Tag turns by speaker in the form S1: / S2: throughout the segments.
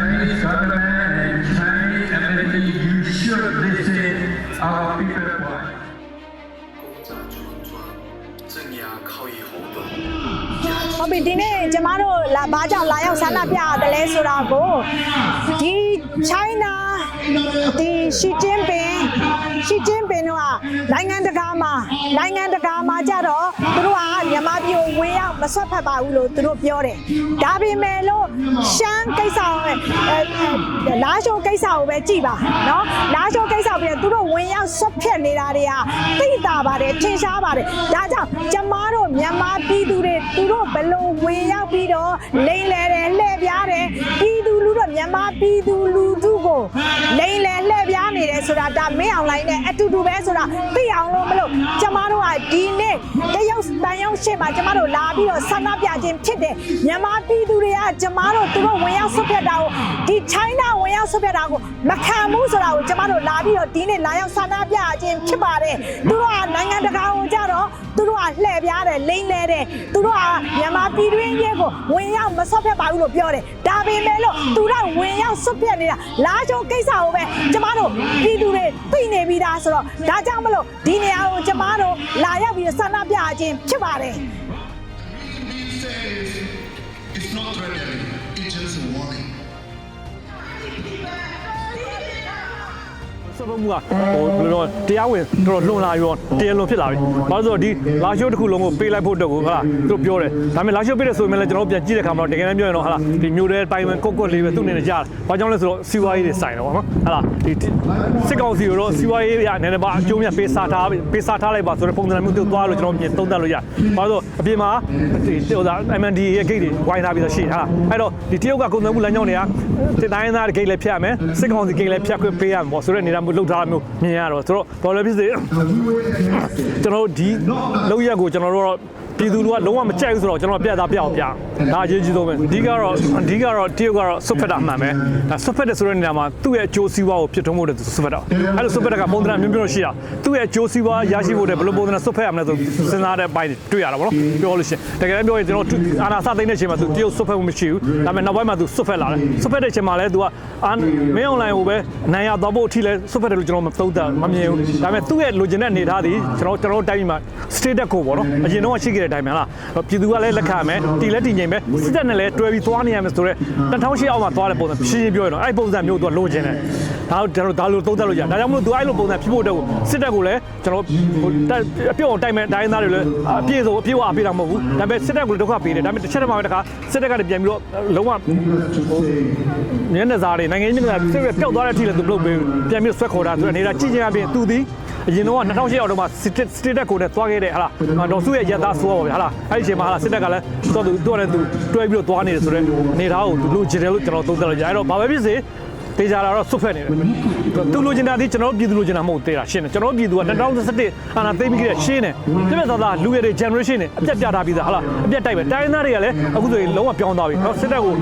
S1: Chinese government and Chinese embassy, you should visit our people point.
S2: 攻占村
S3: ကျမတို့လာဘာကြောင့်လာရောက်ဆန္ဒပြရတယ်လဲဆိုတော့ကိုဒီ China ဒီ Xi Jinping Xi Jinping တို့ကနိုင်ငံတကာမှာနိုင်ငံတကာမှာကြတော့သူတို့ကမြန်မာပြည်ကိုဝေးရောက်မဆွတ်ဖက်ပါဘူးလို့သူတို့ပြောတယ်။ဒါပေမဲ့လို့ရှမ်းကိစ္စကိုပဲလာရှိုးကိစ္စကိုပဲကြည်ပါနော်။လာရှိုးကိစ္စပြီးတော့သူတို့ဝင်ရောက်ဆွတ်ဖက်နေတာတွေကသိတာပါတယ်ထင်ရှားပါတယ်။ဒါကြောင့်ကျမတို့မြန်မာပြည်သူတွေသူတို့ဘယ်လိုဝင်ရောက်ပြီးတော့လိမ့်လဲတယ်လှည့်ပြားတယ်ပြည်သူလူတို့မြန်မာပြည်သူလူထုကိုလိမ့်လဲလှည့်ပြားနေတယ်ဆိုတာဒါမင်းအောင်လိုင်းနဲ့အတူတူပဲဆိုတာသိအောင်လို့မလို့ကျမတို့ကဒီနေ့တရုတ်တန်ရုံရှေ့မှာကျမတို့လာပြီးတော့ဆန္ဒပြခြင်းဖြစ်တယ်မြန်မာပြည်သူတွေကကျမတို့သူတို့ဝင်ရောက်ဆွတ်ဖက်တာကိုဒီ China ဝင်ရောက်ဆွတ်ဖက်တာကိုမခံဘူးဆိုတာကိုကျမတို့လာပြီးတော့ဒီနေ့လာရောက်ဆန္ဒပြခြင်းဖြစ်ပါတယ်သူတို့ကနိုင်ငံတကာကိုကြတော့သူတို့ ကလှည့်ပြားတယ်လိမ့်လဲတယ်သူတို့ကမြန်မာပြည်တွင်းရေးကိုဝင်ရောက်မဆွတ်ဖက်ပါဘူးလို့ပြောတယ်ဒါပေမဲ့လို့သူတို့ဝင်ရောက်ဆွတ်ဖက်နေတာလာချိုးကိစ္စကိုပဲကျမတို့ပြည်သူတွေသိနေပြီးသားဆိုတော့ဒါကြောင့်မလို့ဒီနေရာကိုကျမတို့လာရောက်ပြီးတော့ဆန္ဒပြခြင်းဖြစ်ပါတယ်
S4: It's not threatening,
S5: စပမှုကဟိုဘယ်လိုတော့တရားဝင်တော်တော်လွန်လာရောတရားလွန်ဖြစ်လာပြီ။ဘာလို့လဲဆိုတော့ဒီလာရှိုးတစ်ခုလုံးကိုပေးလိုက်ဖို့အတွက်ကိုဟာလားသူတို့ပြောတယ်။ဒါပေမဲ့လာရှိုးပေးတယ်ဆိုရင်လည်းကျွန်တော်တို့ပြန်ကြည့်တဲ့အခါမှာတော့တကယ်တမ်းပြောရင်တော့ဟာလားဒီမျိုးတဲ့တိုင်ဝမ်ကုတ်ကုတ်လေးပဲသူ့အနေနဲ့ကြားတယ်။ဘာကြောင့်လဲဆိုတော့စီဝါရေးတွေဆိုင်တယ်ပေါ့နော်။ဟာလားဒီစစ်ကောင်စီကိုတော့စီဝါရေးရနည်းနည်းပါအကျိုးမြတ်ပေးစားထားပေးစားထားလိုက်ပါဆိုတဲ့ပုံစံမျိုးသူသွားလို့ကျွန်တော်မြင်သုံးသပ်လို့ရတယ်။ဘာလို့အပြင်မှာဒီဟိုဒါ MND ရဲ့ gate တွေဝိုင်းထားပြီးတော့ရှိဟာလား။အဲ့တော့ဒီတရုတ်ကကုန်သွယ်မှုလမ်းကြောင်းတွေကတင်တိုင်းသား gate လည်းဖြတ်ရမယ်။စစ်ကောင်စီ gate လည်းဖြတ်ခွင့်ပေးရမှာပေါ့ဆိုတဲ့နေရာမျိုးလှုပ်ထားတာမျိုးမြင်ရတော့ဆိုတော့ဘာလို့လဲဖြစ်စေကျွန်တော်တို့ဒီလောက်ရက်ကိုကျွန်တော်တို့တော့ ပြည်သူတွေကလုံးဝမကြိုက်ဘူးဆိုတော့ကျွန်တော်ပြတ်သားပြအောင်ပြဒါအရေးကြီးဆုံးပဲအဓိကတော့အဓိကတော့တရုတ်ကတော့ဆွတ်ဖက်တာမှန်ပဲဒါဆွတ်ဖက်တယ်ဆိုတဲ့နေရာမှာသူ့ရဲ့အကျိုးစီးပွားကိုဖြစ်ထွန်းဖို့တဲ့ဆွတ်ဖက်တာအဲ့လိုဆွတ်ဖက်တာကပုံသဏ္ဍာန်မျိုးမျိုးရှိတာသူ့ရဲ့အကျိုးစီးပွားရရှိဖို့တဲ့ဘယ်လိုပုံသဏ္ဍာန်ဆွတ်ဖက်ရမလဲဆိုစဉ်းစားတဲ့ပိုင်းတွေ့ရတာပေါ့နော်ပြောလို့ရှိရင်တကယ်တမ်းပြောရင်ကျွန်တော်အာနာစသိမ့်တဲ့အချိန်မှာသူတရုတ်ဆွတ်ဖက်မှုမရှိဘူးဒါပေမဲ့နောက်ပိုင်းမှာသူဆွတ်ဖက်လာတယ်ဆွတ်ဖက်တဲ့အချိန်မှာလည်းသူကအာမင်းအွန်လိုင်းကိုပဲနိုင်ရသွားဖို့အထိလဲဆွတ်ဖက်တယ်လို့ကျွန်တော်မသုံးသပ်မမြင်ဘူးဒါပေမဲ့သူ့ရဲ့လိုချင်တဲ့အနေအထားသည်ကျွန်တော်ကျွန်တော်တိုင်းမှာ state ကိုပေါ့နော်အရင်တော့ရှိခဲ့တဲ့အတိုင်းပဲလားပြည်သူကလည်းလက်ခံမယ်တီလည်းတီငိမ်ပဲစစ်တပ်နဲ့လည်းတွဲပြီးသွားနေရမယ်ဆိုတော့2008အောက်မှာသွားတဲ့ပုံစံရှင်းရှင်းပြောရတော့အဲ့ပုံစံမျိုးသူကလိုချင်တယ်ဒါကျွန်တော်ဒါလိုသုံးသပ်လို့ရဒါကြောင့်မလို့သူအဲ့လိုပုံစံဖြစ်ဖို့အတွက်ကိုစစ်တပ်ကိုလည်းကျွန်တော်ဟိုအပြုတ်အောင်တိုက်မဲ့တိုင်းသားတွေလည်းအပြည့်စုံအပြည့်ဝအပြည့်တာမဟုတ်ဘူးဒါပေမဲ့စစ်တပ်ကိုလည်းဒုက္ခပေးတယ်ဒါပေမဲ့တစ်ချက်တည်းမှာပဲတခါစစ်တပ်ကလည်းပြန်ပြီးတော့လုံးဝညနေစားတွေနိုင်ငံရေးမျက်နှာစစ်ရဲပျောက်သွားတဲ့အထိလည်းသူမလုပ်ပေးဘူးပြန်ပြီးဆွဲခေါ်တာဆိုတဲ့နေတာကြည့်ချင်အပြင်သူသည် အရင်တော့2008အောက်တော့မှစစ်စစ်တပ်ကိုလည်းသွားခဲ့တဲ့ဟာလားဒေါ်စုရဲ့ရက်သားဆိုးပါဗျာဟာလားအဲ့ဒီအချိန်မှာဟာလားစစ်တပ်ကလည်းတော့သူတို့နဲ့သူတွဲပြီးတော့သွားနေတယ်ဆိုတော့နေသားကိုသူလိုချင်တယ်လို့ကျွန်တော်သုံးသပ်လို့ရအဲ့တော့ဘာပဲဖြစ်စေ တေချာလာတော့ဆွတ်ဖက်နေတယ်သူလိုချင်တာဒီကျွန်တော်ပြည်သူလိုချင်တာမဟုတ်သေးတာရှင်းတယ်ကျွန်တော်ပြည်သူက2021အာနာသိမ်းပြီးခဲ့ရှင်းတယ်ပြည့်ပြတ်သားသားလူရည်တွေ generation တွေအပြတ်ပြထားပြီးသားဟာလားအပြတ်တိုက်ပဲတိုင်းသားတွေကလည်းအခုဆိုရင်လုံးဝပြောင်းသွားပြီနော်စစ်တပ်ကို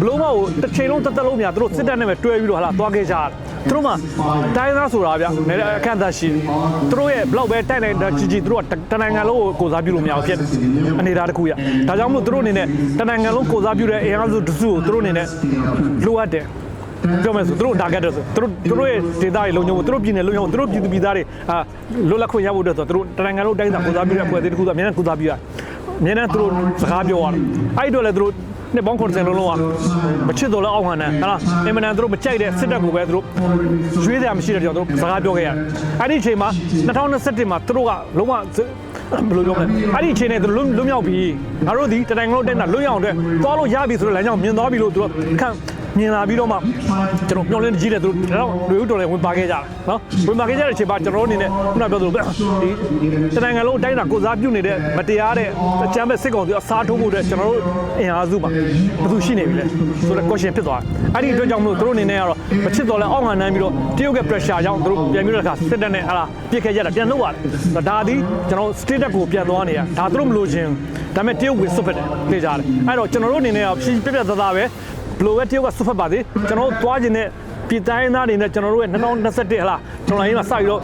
S5: ဘလုံးမကိုတစ်ချိန်လုံးတစ်သက်လုံးများသူတို့စစ်တပ်နဲ့ပဲတွဲပြီးတော့ဟာလားသွားခဲ့ကြတယ်သူတို့မှတိုင်းသားဆိုတာဗျနည်းအခန့်အသတ်ရှိသူတို့ရဲ့ဘလောက်ပဲတိုက်နိုင်တာကြီးကြီးသူတို့ကတနိုင်ငံလုံးကိုကိုစားပြုလို့မရဘူးဖြစ်အနေသားတစ်ခုရဒါကြောင့်မို့သူတို့အနေနဲ့တနိုင်ငံလုံးကိုစားပြုတဲ့အင်အားစုတစုကိုသူတို့အနေနဲ့လိုအပ်တယ် ပြောမယ်ဆိုသူတို့ target တယ်ဆိုသူတို့သူတို့ရဲ့ data တွေလုံခြုံဖို့သူတို့ပြည်နယ်လုံခြုံဖို့သူတို့ပြည်သူပြည်သားတွေအာလွတ်လပ်ခွင့်ရဖို့အတွက်ဆိုသူတို့တနိုင်ငံလုံးတိုင်းသာကိုစားပြုတဲ့အဖွဲ့အစည်းတစ်ခုဆိုအများနဲ့ကိုစားပြုရအများနဲ့သူတို့စကားပြောရတယ်အဲ့ဒီတော့လည်းသူတို့နှစ်ပေါင်း90လုံးလုံးကမချစ်တော့လည်းအောက်ဟန်တယ်ဟာလားအင်မတန်သူတို့မကြိုက်တဲ့စစ်တပ်ကိုပဲသူတို့ရွေးစရာမရှိတဲ့ကြောင့်သူတို့စကားပြောခဲ့ရတယ်အဲ့ဒီအချိန်မှာ2021မှာသူတို့ကလုံးဝဘယ်လိုပြောမလဲအဲ့ဒီအချိန်နဲ့သူတို့လွတ်မြောက်ပြီငါတို့ဒီတတိုင်းလုံးတိုင်းတာလွတ်ရအောင်အတွက်သွားလို့ရပြီဆိုတဲ့လမ်းကြောင်းမြင်သွားပြီလို့သူတို့ခံ မြင်လာပြီးတော့မှကျွန်တော်မျောလင်းကြီးတယ်သူတို့တော့လူဦးတော်လည်းဝင်ပါခဲ့ကြတယ်နော်ဝင်ပါခဲ့ကြတဲ့အချိန်မှာကျွန်တော်တို့အနေနဲ့ခုနပြောသလိုဒီတနိုင်ငံလုံးအတိုင်းတာကိုစားပြုနေတဲ့မတရားတဲ့အကြမ်းဖက်စစ်ကောင်စီအစားထိုးဖို့အတွက်ကျွန်တော်တို့အင်အားစုပါဘယ်သူရှိနေပြီလဲဆိုတော့ question ဖြစ်သွားတယ်အဲ့ဒီအတွက်ကြောင့်မလို့သူတို့အနေနဲ့ကတော့မချစ်တော်လဲအောက်ခံနှမ်းပြီးတော့တရုတ်က pressure ကြောင့်သူတို့ပြန်ပြီးတော့ခါစစ်တပ်နဲ့ဟာပြစ်ခဲ့ကြတာပြန်လုပ်ရတယ်ဒါသည်ကျွန်တော် state ကိုပြန်သွားနေရဒါသူတို့မလို့ချင်းဒါပေမဲ့တရုတ်ဝင်စွတ်ဖက်တယ်သိကြတယ်အဲ့တော့ကျွန်တော်တို့အနေနဲ့ကပြပြသားသားပဲ ဘလိုပဲတရုတ်ကစွတ်ဖက်ပါသေးကျွန်တော်တို့သွားခြင်းနဲ့ပြည်တိုင်းသားတွေနဲ့ကျွန်တော်တို့ရဲ့2021ဟလားကျွန်တော်ရင်းမှာစပြီးတော့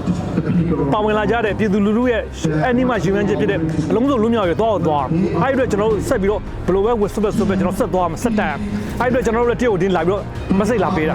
S5: ပါဝင်လာကြတဲ့ပြည်သူလူထုရဲ့အနိမယူရန်ချက်ဖြစ်တဲ့အလုံးစုံလူမျိုးတွေတော့သွားအဲ့ဒီအတွက်ကျွန်တော်တို့ဆက်ပြီးတော့ဘယ်လိုပဲဝစ်ဆွတ်ဆွတ်ပဲကျွန်တော်ဆက်သွားမှာဆက်တက်အဲ့ဒီအတွက်ကျွန်တော်တို့လည်းတရုတ်တင်းလာပြီးတော့မစိတ်လာပေးတာ